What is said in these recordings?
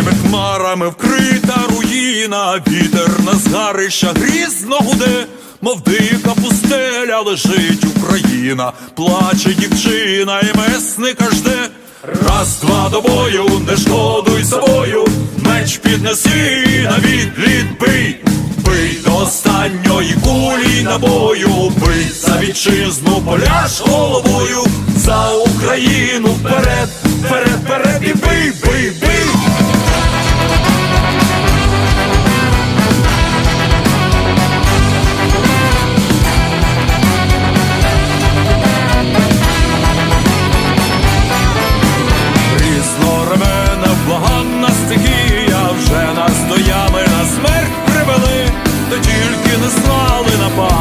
Чорними хмарами вкрита руїна, вітер на згарища грізно гуде, мов дика пустеля лежить Україна, плаче дівчина і месника жде. Раз, два до бою, не шкодуй собою, меч піднеси на відліт бий, бий до останньої кулі набою, бий за вітчизну, поляж головою, за Україну вперед, вперед, вперед і бий, бий, бий.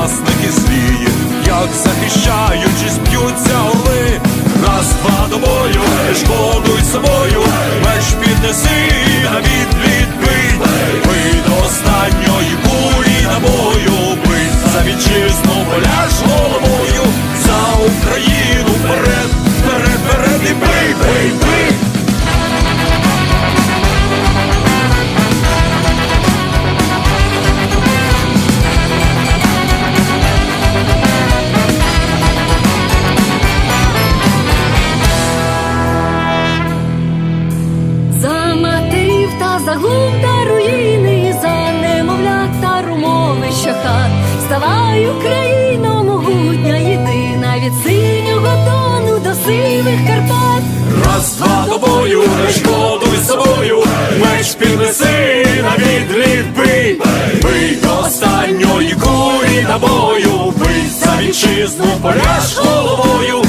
Знали злі, як захищаючись б'ються за глум та руїни, за немовлят та румовища хат. Ставай, Україно, могутня, єдина від синього тону до сивих Карпат. Раз, два до бою, не шкодуй собою, меч піднеси на відліт бий, бий до останньої кулі набою, бий за вітчизну, поляж головою,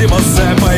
звитяжці Мазепа